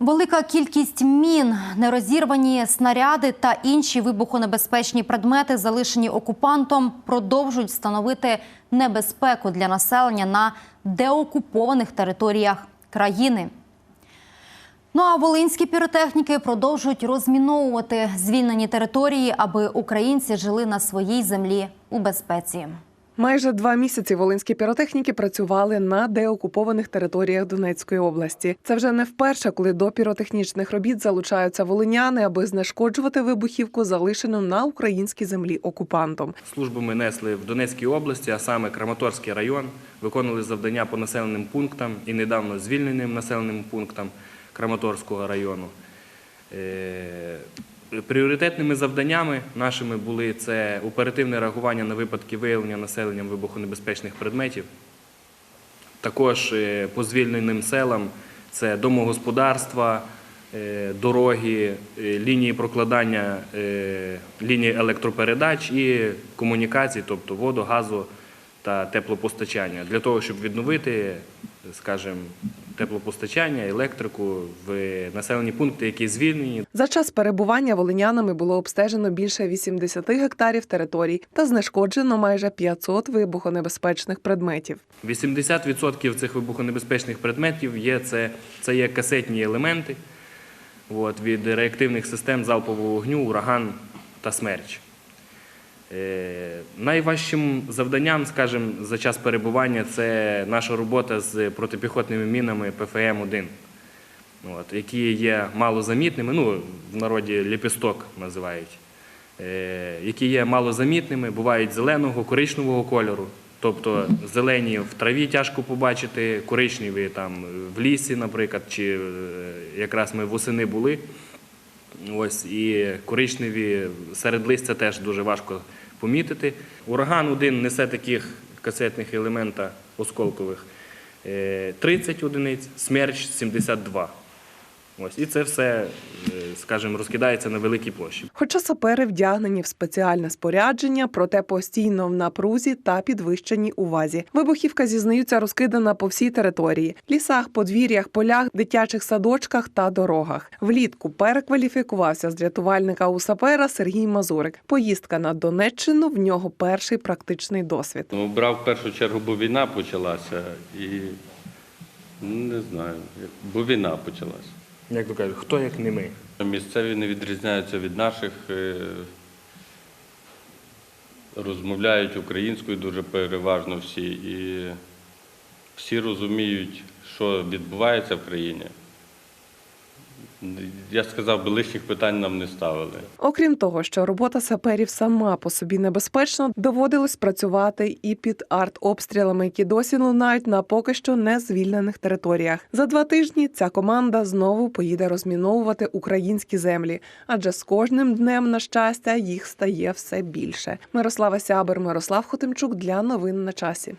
Велика кількість мін, нерозірвані снаряди та інші вибухонебезпечні предмети, залишені окупантом, продовжують становити небезпеку для населення на деокупованих територіях країни. Ну а волинські піротехніки продовжують розміновувати звільнені території, аби українці жили на своїй землі у безпеці. Майже два місяці волинські піротехніки працювали на деокупованих територіях Донецької області. Це вже не вперше, коли до піротехнічних робіт залучаються волиняни, аби знешкоджувати вибухівку, залишену на українській землі окупантом. Службу ми несли в Донецькій області, а саме Краматорський район, виконували завдання по населеним пунктам і недавно звільненим населеним пунктам Краматорського району. Пріоритетними завданнями нашими були це оперативне реагування на випадки виявлення населенням вибухонебезпечних предметів. Також е, по звільненим селам це домогосподарства, е, дороги, е, лінії прокладання лінії електропередач і комунікацій, тобто воду, газу та теплопостачання, для того, щоб відновити, скажімо, теплопостачання, електрику в населені пункти, які звільнені. За час перебування волинянами було обстежено більше 80 гектарів територій та знешкоджено майже 500 вибухонебезпечних предметів. 80% цих вибухонебезпечних предметів є це, це є касетні елементи от, від реактивних систем залпового вогню, ураган та смерч. Е, найважчим завданням, скажімо, за час перебування це наша робота з протипіхотними мінами ПФМ-1, які є малозамітними, ну, в народі ліпісток називають, е, які є малозамітними, бувають зеленого, коричневого кольору. Тобто зелені в траві тяжко побачити, коричневі в лісі, наприклад, чи е, якраз ми восени були. Ось і коричневі серед листя теж дуже важко помітити. Ураган один несе таких касетних елемента осколкових е, 30 одиниць, смерч 72. Ось і це все, е, скажімо, розкидається на великій площі. Хоча сапери вдягнені в спеціальне спорядження, проте постійно в напрузі та підвищеній увазі. Вибухівка зізнаються розкидана по всій території: лісах, подвір'ях, полях, дитячих садочках та дорогах. Влітку перекваліфікувався з рятувальника у сапера Сергій Мазурик. Поїздка на Донеччину в нього перший практичний досвід. Ну, брав в першу чергу, бо війна почалася і ну, не знаю, бо війна почалася. Як то кажуть, хто як не ми. Місцеві не відрізняються від наших, е, розмовляють українською дуже переважно всі, і всі розуміють, що відбувається в країні. Я сказав би, лишніх питань нам не ставили. Окрім того, що робота саперів сама по собі небезпечна, доводилось працювати і під артобстрілами, які досі лунають на поки що не звільнених територіях. За два тижні ця команда знову поїде розміновувати українські землі, адже з кожним днем, на щастя, їх стає все більше. Мирослава Сябер, Мирослав Хотимчук для новин на часі.